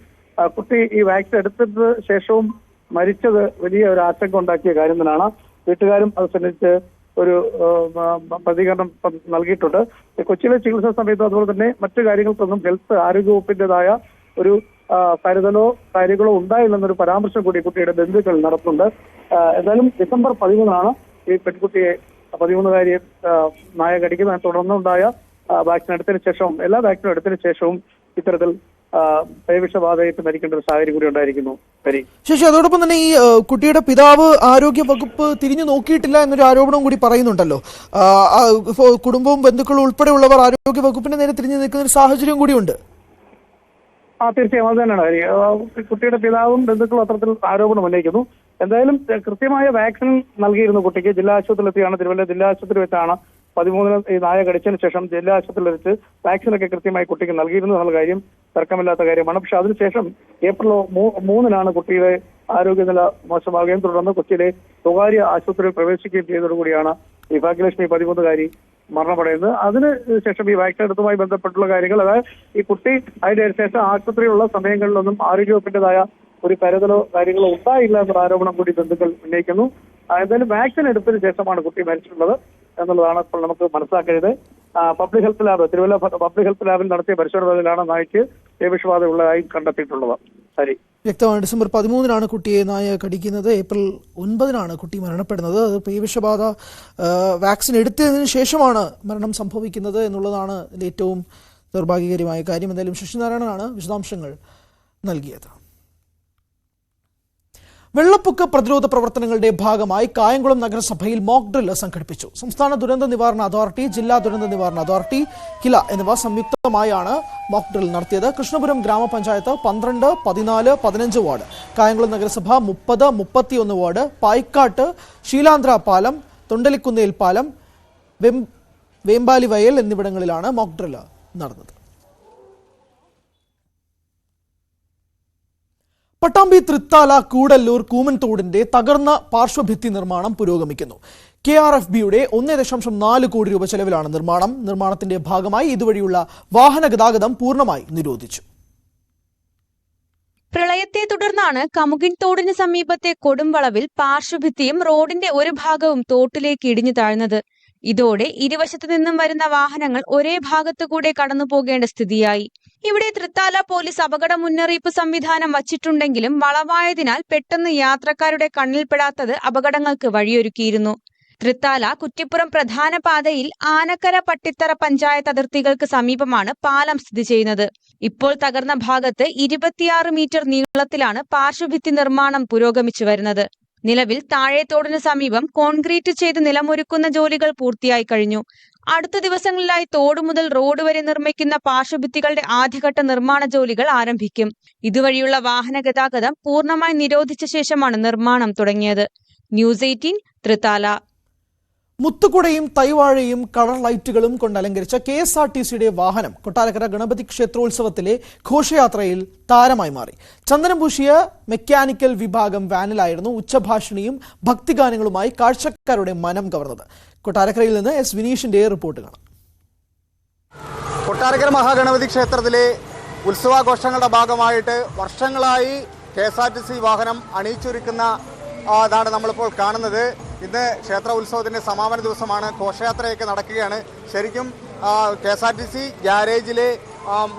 കുട്ടി ഈ വാക്സിൻ എടുത്തത് ശേഷവും മരിച്ചത് വലിയ ഒരു ആശങ്ക ഉണ്ടാക്കിയ കാര്യം തന്നെയാണ് വീട്ടുകാരും അത് സംബന്ധിച്ച് ഒരു പ്രതികരണം നൽകിയിട്ടുണ്ട്. കൊച്ചിയിലെ ചികിത്സാ സമയത്ത് അതുപോലെ തന്നെ മറ്റു കാര്യങ്ങൾക്കൊന്നും ഹെൽത്ത് ആരോഗ്യവകുപ്പിന്റേതായ ഒരു കരുതലോ കാര്യങ്ങളോ ഉണ്ടായില്ലെന്നൊരു പരാമർശം കൂടി കുട്ടിയുടെ ബന്ധുക്കൾ നടത്തുന്നുണ്ട്. എന്തായാലും ഡിസംബർ പതിമൂന്നാണ് ഈ പെൺകുട്ടിയെ പതിമൂന്നുകാരിയെ നായ കടിക്കുന്നതിനെ തുടർന്നുണ്ടായ വാക്സിൻ എടുത്തതിന് ശേഷവും എല്ലാ വാക്സിനും എടുത്തതിന് ശേഷവും ഇത്തരത്തിൽ ആ, പേവിഷബാധയേറ്റ് മരിക്കേണ്ട ഒരു സാഹചര്യം കൂടി ഉണ്ടായിരിക്കുന്നു. ശശി അതോടൊപ്പം തന്നെ ഈ കുട്ടിയുടെ പിതാവ് ആരോഗ്യ വകുപ്പ് തിരിഞ്ഞു നോക്കിയിട്ടില്ല എന്നൊരു ആരോപണവും കൂടി പറയുന്നുണ്ടല്ലോ. കുടുംബവും ബന്ധുക്കളും ഉൾപ്പെടെയുള്ളവർ ആരോഗ്യ വകുപ്പിന്റെ നേരെ തിരിഞ്ഞു നിൽക്കുന്ന ഒരു സാഹചര്യം കൂടിയുണ്ട്. ആ തീർച്ചയായും അത് തന്നെയാണ്. കുട്ടിയുടെ പിതാവും ബന്ധുക്കളും അത്തരത്തിൽ ആരോപണം ഉന്നയിക്കുന്നു. എന്തായാലും കൃത്യമായ വാക്സിൻ നൽകിയിരുന്നു കുട്ടിക്ക് ജില്ലാ ആശുപത്രിയിൽ എത്തിയാണ് തിരുവല്ല ജില്ലാ ആശുപത്രി വെച്ചാണ് പതിമൂന്നിന് ഈ നായ കടിച്ചതിന് ശേഷം ജില്ലാ ആശുപത്രിയിൽ വെച്ച് വാക്സിനൊക്കെ കൃത്യമായി കുട്ടിക്ക് നൽകിയിരുന്നു എന്നുള്ള കാര്യം. തർക്കമില്ലാത്ത കാര്യമാണ്. പക്ഷെ അതിനുശേഷം ഏപ്രിൽ മൂന്നിനാണ് കുട്ടിയുടെ ആരോഗ്യനില മോശമാകുകയും തുടർന്ന് കൊച്ചിയിലെ സ്വകാര്യ ആശുപത്രിയിൽ പ്രവേശിക്കുകയും ചെയ്തതോടുകൂടിയാണ് ഈ ഭാഗ്യലക്ഷ്മി പതിമൂന്നുകാരി മരണപ്പെടുന്നത് അതിന് ശേഷം ഈ വാക്സിൻ എടുത്തുമായി ബന്ധപ്പെട്ടുള്ള കാര്യങ്ങൾ അതായത് ഈ കുട്ടി അതിന്റെ ശേഷം ആശുപത്രിയിലുള്ള സമയങ്ങളിലൊന്നും ആരോഗ്യവകുപ്പിന്റേതായ ഒരു കരുതലോ കാര്യങ്ങളോ ഉണ്ടായില്ല എന്നൊരു ആരോപണം കൂടി ബന്ധുക്കൾ ഉന്നയിക്കുന്നു. എന്തായാലും വാക്സിൻ എടുത്തതിന് ശേഷമാണ് കുട്ടി മരിച്ചിട്ടുള്ളത്. എന്നുള്ളതാണ് ഇപ്പോൾ നമുക്ക് മനസ്സിലാക്കരുത് public health lab Thiruvalla public health ലാബിൽ നടത്തിയ പരിശോധനയിലാണ് നായ്ക്ക് പേവിഷബാധ ഉള്ളതായി കണ്ടെത്തിയിട്ടുള്ളത്. ശരി. വ്യക്തമാണ്. ഡിസംബർ പതിമൂന്നിനാണ് കുട്ടിയെ നായ കടിക്കുന്നത്. ഏപ്രിൽ ഒൻപതിനാണ് കുട്ടി മരണപ്പെടുന്നത്. അത് പേവിഷബാധ വാക്സിൻ എടുത്തതിന് ശേഷമാണ് മരണം സംഭവിക്കുന്നത് എന്നുള്ളതാണ് ഏറ്റവും ദൗർഭാഗ്യകരമായ കാര്യം. എന്തായാലും ശശിനാരായണനാണ് വിശദാംശങ്ങൾ നൽകിയത്. വെള്ളപ്പൊക്ക പ്രതിരോധ പ്രവർത്തനങ്ങളുടെ ഭാഗമായി കായംകുളം നഗരസഭയിൽ മോക്ക് ഡ്രിൽ സംഘടിപ്പിച്ചു. സംസ്ഥാന ദുരന്ത നിവാരണ അതോറിറ്റി ജില്ലാ ദുരന്ത നിവാരണ അതോറിറ്റി കില എന്നിവ സംയുക്തമായാണ് മോക്ക് ഡ്രിൽ നടത്തിയത്. കൃഷ്ണപുരം ഗ്രാമപഞ്ചായത്ത് പന്ത്രണ്ട് പതിനാല് പതിനഞ്ച് വാർഡ് കായംകുളം നഗരസഭ മുപ്പത് മുപ്പത്തിയൊന്ന് വാർഡ് പായിക്കാട്ട് ശീലാന്ധ്ര പാലം തൊണ്ടലിക്കുന്നേൽ പാലം വേമ്പാലി വയൽ എന്നിവിടങ്ങളിലാണ് മോക്ക് ഡ്രിൽ നടന്നത്. പട്ടാമ്പി തൃത്താല കൂടല്ലൂർ കൂമൻതോടിന്റെ തകർന്ന പാർശ്വഭിത്തി നിർമ്മാണം പുരോഗമിക്കുന്നു. കെ ആർ എഫ് ബിയുടെ ഒന്ന് ദശാംശം നാല് കോടി രൂപ ചെലവിലാണ് നിർമ്മാണം. നിർമ്മാണത്തിന്റെ ഭാഗമായി ഇതുവഴിയുള്ള വാഹന ഗതാഗതം പൂർണമായി നിരോധിച്ചു. പ്രളയത്തെ തുടർന്നാണ് കമുകിൻ തോടിന് സമീപത്തെ കൊടുംവളവിൽ പാർശ്വഭിത്തിയും റോഡിന്റെ ഒരു ഭാഗവും തോട്ടിലേക്ക് ഇടിഞ്ഞു താഴ്ന്നത്. ഇതോടെ ഇരുവശത്തു നിന്നും വരുന്ന വാഹനങ്ങൾ ഒരേ ഭാഗത്തുകൂടെ കടന്നു പോകേണ്ട സ്ഥിതിയായി. ഇവിടെ തൃത്താല പോലീസ് അപകട മുന്നറിയിപ്പ് സംവിധാനം വച്ചിട്ടുണ്ടെങ്കിലും വളവായതിനാൽ പെട്ടെന്ന് യാത്രക്കാരുടെ കണ്ണിൽപ്പെടാത്തത് അപകടങ്ങൾക്ക് വഴിയൊരുക്കിയിരുന്നു. തൃത്താല കുറ്റിപ്പുറം പ്രധാന പാതയിൽ ആനക്കര പട്ടിത്തറ പഞ്ചായത്ത് അതിർത്തികൾക്ക് സമീപമാണ് പാലം സ്ഥിതി ചെയ്യുന്നത്. ഇപ്പോൾ തകർന്ന ഭാഗത്ത് ഇരുപത്തിയാറ് മീറ്റർ നീളത്തിലാണ് പാർശ്വഭിത്തി നിർമ്മാണം പുരോഗമിച്ചു വരുന്നത്. നിലവിൽ താഴേത്തോടിന് സമീപം കോൺക്രീറ്റ് ചെയ്ത് നിലമൊരുക്കുന്ന ജോലികൾ പൂർത്തിയായി കഴിഞ്ഞു. അടുത്ത ദിവസങ്ങളിലായി തോട് മുതൽ റോഡ് വരെ നിർമ്മിക്കുന്ന പാർശ്വഭിത്തികളുടെ ആദ്യഘട്ട നിർമ്മാണ ജോലികൾ ആരംഭിക്കും. ഇതുവഴിയുള്ള വാഹന ഗതാഗതം പൂർണമായി നിരോധിച്ച ശേഷമാണ് നിർമ്മാണം തുടങ്ങിയത്. News eighteen Thrithala. മുത്തുകുടയും തൈവാഴയും കളർ ലൈറ്റുകളും കൊണ്ട് അലങ്കരിച്ച കെ എസ് ആർ ടി സിയുടെ വാഹനം കൊട്ടാരക്കര ഗണപതി ക്ഷേത്രോത്സവത്തിലെ ഘോഷയാത്രയിൽ താരമായി മാറി. ചന്ദനം പൂശിയ മെക്കാനിക്കൽ വിഭാഗം വാനിലായിരുന്നു ഉച്ചഭാഷിണിയും ഭക്തിഗാനങ്ങളുമായി കാഴ്ചക്കാരുടെ മനം കവർന്നത്. കൊട്ടാരക്കരയിൽ നിന്ന് എസ് വിനീഷിന്റെ റിപ്പോർട്ട് കാണാം. കൊട്ടാരക്കര മഹാഗണപതി ക്ഷേത്രത്തിലെ ഉത്സവാഘോഷങ്ങളുടെ ഭാഗമായിട്ട് വർഷങ്ങളായി K S R T C വാഹനം അണിയിച്ചൊരുക്കുന്ന അതാണ് നമ്മളിപ്പോൾ കാണുന്നത്. ഇന്ന് ക്ഷേത്ര ഉത്സവത്തിന്റെ സമാപന ദിവസമാണ്. ഘോഷയാത്രയൊക്കെ നടക്കുകയാണ്. ശരിക്കും K S R T C ഗ്യാരേജിലെ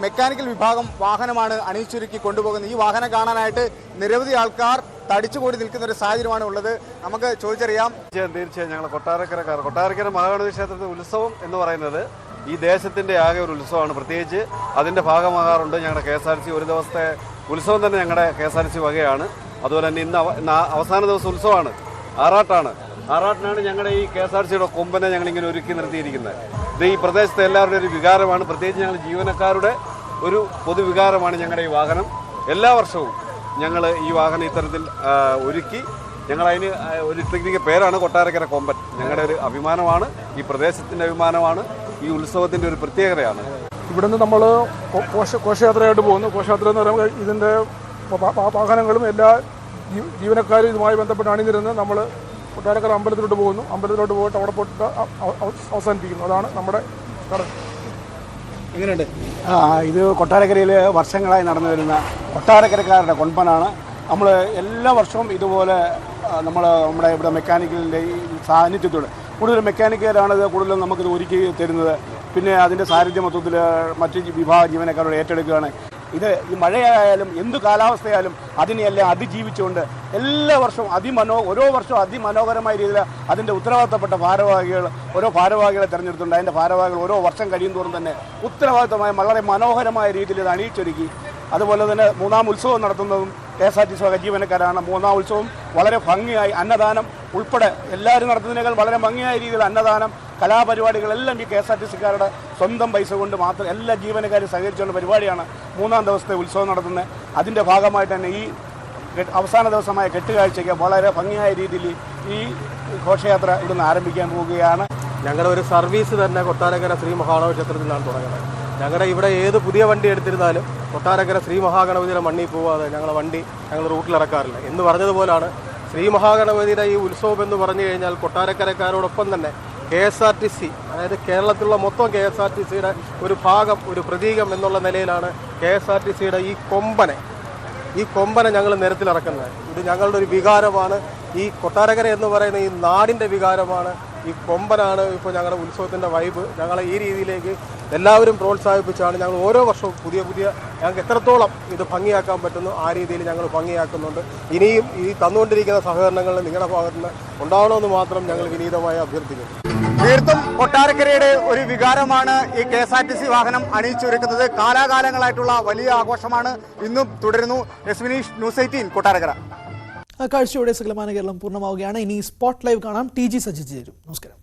mechanical വിഭാഗം വാഹനമാണ് അണിയിച്ചൊരുക്കി കൊണ്ടുപോകുന്നത്. ഈ വാഹനം കാണാനായിട്ട് നിരവധി ആൾക്കാർ തടിച്ചുകൂടി നിൽക്കുന്ന ഒരു സാഹചര്യമാണ് ഉള്ളത്. നമുക്ക് ചോദിച്ചറിയാം. തീർച്ചയായും ഞങ്ങൾ കൊട്ടാരക്കരക്കാർ കൊട്ടാരക്കര മഹാഗണപതി ക്ഷേത്രത്തിലെ ഉത്സവം എന്ന് പറയുന്നത് ഈ ദേശത്തിന്റെ ആകെ ഒരു ഉത്സവമാണ്. പ്രത്യേകിച്ച് അതിന്റെ ഭാഗമാകാറുണ്ട് ഞങ്ങളുടെ കെ എസ് ആർ സി. ഒരു ദിവസത്തെ ഉത്സവം തന്നെ ഞങ്ങളുടെ കെ എസ് ആർ സി വകയാണ്. അതുപോലെ തന്നെ ഇന്ന് അവസാന ദിവസം ഉത്സവമാണ്. ആറാട്ടാണ്. ആറാട്ടിനാണ് ഞങ്ങളുടെ ഈ കെ എസ് ആർ സിയുടെ കൊമ്പനെ ഞങ്ങളിങ്ങനെ ഒരുക്കി നിർത്തിയിരിക്കുന്നത്. ഇത് ഈ പ്രദേശത്തെ എല്ലാവരുടെ ഒരു വികാരമാണ്. പ്രത്യേകിച്ച് ഞങ്ങൾ ജീവനക്കാരുടെ ഒരു പൊതുവികാരമാണ് ഞങ്ങളുടെ ഈ വാഹനം. എല്ലാ വർഷവും ഞങ്ങൾ ഈ വാഹനം ഇത്തരത്തിൽ ഒരുക്കി. ഞങ്ങൾ അതിന് ഒരു ടെക്നിക്ക് പേരാണ് കൊട്ടാരക്കര കൊമ്പൻ. ഞങ്ങളുടെ ഒരു അഭിമാനമാണ് ഈ പ്രദേശത്തിന്റെ അഭിമാനമാണ് ഈ ഉത്സവത്തിന്റെ ഒരു പ്രത്യേകതയാണ്. ഇവിടുന്ന് നമ്മൾ കോശ കോശയാത്രയായിട്ട് പോകുന്നു. കോശയാത്ര എന്ന് പറയുമ്പോൾ ഇതിന്റെ വാഹനങ്ങളും എല്ലാ ജീവനക്കാരും ഇതുമായി ബന്ധപ്പെട്ട് അണിനിരുന്ന് നമ്മൾ കൊട്ടാരക്കര അമ്പലത്തിലോട്ട് പോകുന്നു. അമ്പലത്തിലോട്ട് പോയിട്ട് അവിടെ പോയിട്ട് അവസാനിപ്പിക്കുന്നു. അതാണ് നമ്മുടെ എങ്ങനെയുണ്ട്? ആ, ഇത് കൊട്ടാരക്കരയിൽ വർഷങ്ങളായി നടന്നു വരുന്ന കൊട്ടാരക്കരക്കാരുടെ കൊൻപനാണ് നമ്മൾ എല്ലാ വർഷവും ഇതുപോലെ നമ്മൾ നമ്മുടെ ഇവിടെ മെക്കാനിക്കലിന്റെ ഈ സാന്നിധ്യത്തോടെ കൂടുതൽ മെക്കാനിക്കുകാരാണ് ഇത് കൂടുതലും നമുക്കിത് ഒരുക്കി തരുന്നത്. പിന്നെ അതിന്റെ സാന്നിധ്യ മൊത്തത്തിൽ മറ്റ് വിഭാഗ ജീവനക്കാരോട് ഏറ്റെടുക്കുകയാണ്. ഇത് ഈ മഴയായാലും എന്ത് കാലാവസ്ഥയായാലും അതിനെയെല്ലാം അതിജീവിച്ചുകൊണ്ട് എല്ലാ വർഷവും അതിമനോ ഓരോ വർഷവും അതിമനോഹരമായ രീതിയിൽ അതിന്റെ ഉത്തരവാദിത്തപ്പെട്ട ഭാരവാഹികൾ ഓരോ ഭാരവാഹികളെ തിരഞ്ഞെടുത്തിട്ടുണ്ട്. അതിന്റെ ഭാരവാഹികൾ ഓരോ വർഷം കഴിയും തോറും തന്നെ ഉത്തരവാദിത്തമായ വളരെ മനോഹരമായ രീതിയിൽ ഇത് അണിയിച്ചൊരുക്കി. അതുപോലെ തന്നെ മൂന്നാം ഉത്സവം നടത്തുന്നതും K S R T C വക ജീവനക്കാരാണ്. മൂന്നാം ഉത്സവം വളരെ ഭംഗിയായി അന്നദാനം ഉൾപ്പെടെ എല്ലാവരും നടത്തുന്നതിനേക്കാൾ വളരെ ഭംഗിയായ രീതിയിൽ അന്നദാനം കലാപരിപാടികളെല്ലാം ഈ കെ എസ് ആർ ടി സിക്കാരുടെ സ്വന്തം പൈസ കൊണ്ട് മാത്രം എല്ലാ ജീവനക്കാരും സഹകരിച്ചുള്ള പരിപാടിയാണ് മൂന്നാം ദിവസത്തെ ഉത്സവം നടത്തുന്നത്. അതിന്റെ ഭാഗമായിട്ട് തന്നെ ഈ അവസാന ദിവസമായ കെട്ടുകാഴ്ചയ്ക്ക് വളരെ ഭംഗിയായ രീതിയിൽ ഈ ഘോഷയാത്ര ഇവിടുന്ന് ആരംഭിക്കാൻ പോവുകയാണ്. ഞങ്ങളുടെ ഒരു സർവീസ് തന്നെ കൊട്ടാരക്കര ശ്രീ മഹാഗണപതി ക്ഷേത്രത്തിലാണ് തുടങ്ങുന്നത്. ഞങ്ങളുടെ ഇവിടെ ഏത് പുതിയ വണ്ടി എടുത്തിരുന്നാലും കൊട്ടാരക്കര ശ്രീ മഹാഗണപതിയുടെ മണ്ണിൽ പോവാതെ ഞങ്ങളുടെ വണ്ടി ഞങ്ങൾ റൂട്ടിലിറക്കാറില്ല. എന്ന് പറഞ്ഞതുപോലാണ് ശ്രീ മഹാഗണപതിയുടെ ഈ ഉത്സവം എന്ന് പറഞ്ഞു കഴിഞ്ഞാൽ കൊട്ടാരക്കരക്കാരോടൊപ്പം തന്നെ K S R T C അതായത് കേരളത്തിലുള്ള മൊത്തം കെ എസ് ആർ ടി സിയുടെ ഒരു ഭാഗം ഒരു പ്രതീകം എന്നുള്ള നിലയിലാണ് കെ എസ് ആർ ടി സിയുടെ ഈ കൊമ്പനെ. ഈ കൊമ്പനെ ഞങ്ങൾ നിരത്തിലിറക്കുന്നത്. ഇത് ഞങ്ങളുടെ ഒരു വികാരമാണ്. ഈ കൊട്ടാരക്കര എന്ന് പറയുന്ന ഈ നാടിന്റെ വികാരമാണ്. ഈ കൊമ്പനാണ് ഇപ്പോൾ ഞങ്ങളുടെ ഉത്സവത്തിന്റെ വൈബ് ഞങ്ങളെ ഈ രീതിയിലേക്ക് എല്ലാവരും പ്രോത്സാഹിപ്പിച്ചാണ് ഞങ്ങൾ ഓരോ വർഷവും പുതിയ പുതിയ ഞങ്ങൾക്ക് എത്രത്തോളം ഇത് ഭംഗിയാക്കാൻ പറ്റുന്നു ആ രീതിയിൽ ഞങ്ങൾ ഭംഗിയാക്കുന്നുണ്ട്. ഇനിയും ഈ തന്നുകൊണ്ടിരിക്കുന്ന സഹകരണങ്ങൾ നിങ്ങളുടെ ഭാഗത്തുനിന്ന് ഉണ്ടാവണമെന്ന് മാത്രം ഞങ്ങൾ വിനീതമായി അഭ്യർത്ഥിക്കുന്നു. തീർത്തും കൊട്ടാരക്കരയുടെ ഒരു വികാരമാണ് ഈ K S R T C വാഹനം അണിയിച്ചൊരുക്കുന്നത്. കാലാകാലങ്ങളായിട്ടുള്ള വലിയ ആഘോഷമാണ് ഇന്നും തുടരുന്നു. S Vineesh news eighteen Kottarakkara. ആ കാഴ്ചയോടെ സകലമാന കേരളം പൂർണമാവുകയാണ്. ഇനി സ്പോട്ട് ലൈവ് കാണാം. ടി ജി സജിച്ച് ചേരും. നമസ്കാരം.